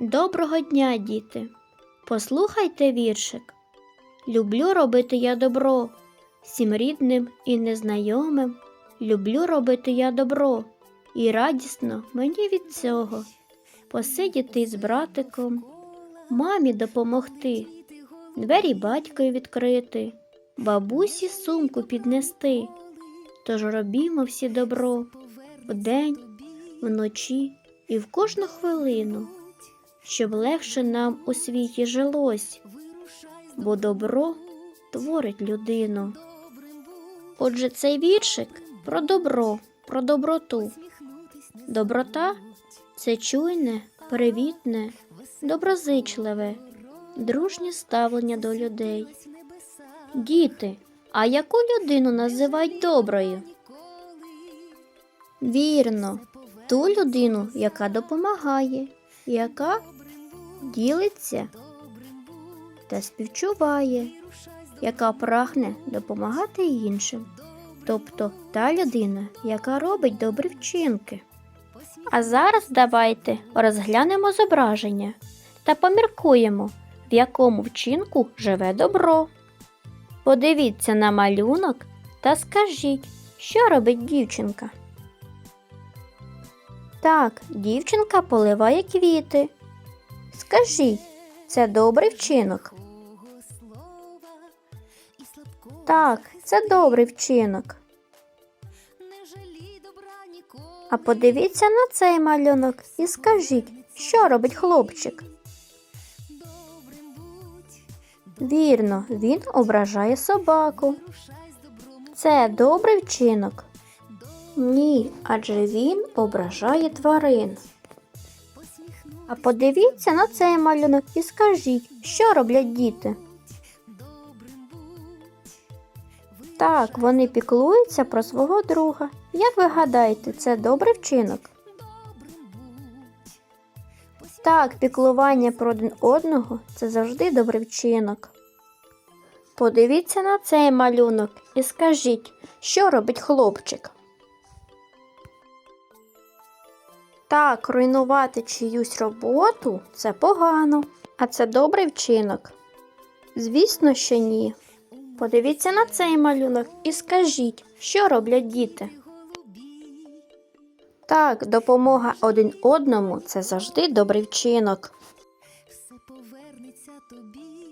Доброго дня, діти. Послухайте віршик. Люблю робити я добро всім рідним і незнайомим. Люблю робити я добро, і радісно мені від цього посидіти з братиком, мамі допомогти, двері батькові відкрити, бабусі сумку піднести. Тож робімо всі добро вдень, вночі і в кожну хвилину, щоб легше нам у світі жилось, бо добро творить людину. Отже, цей віршик про добро, про доброту. Доброта це чуйне, привітне, доброзичливе, дружнє ставлення до людей. Діти, а яку людину називають доброю? Вірно, ту людину, яка допомагає, яка ділиться та співчуває, яка прагне допомагати іншим, тобто та людина, яка робить добрі вчинки. А зараз давайте розглянемо зображення та поміркуємо, в якому вчинку живе добро. Подивіться на малюнок та скажіть, що робить дівчинка. Так, дівчинка поливає квіти. Скажіть, це добрий вчинок? Так, це добрий вчинок. А подивіться на цей малюнок і скажіть, що робить хлопчик? Вірно, він ображає собаку. Це добрий вчинок? Ні, адже він ображає тварин. А подивіться на цей малюнок і скажіть, що роблять діти. Так, вони піклуються про свого друга. Як ви гадаєте, це добрий вчинок? Так, піклування про один одного це завжди добрий вчинок. Подивіться на цей малюнок і скажіть, що робить хлопчик. Так, руйнувати чиюсь роботу це погано, а це добрий вчинок. Звісно, що ні. Подивіться на цей малюнок і скажіть, що роблять діти. Так, допомога один одному це завжди добрий вчинок. все повернеться тобі.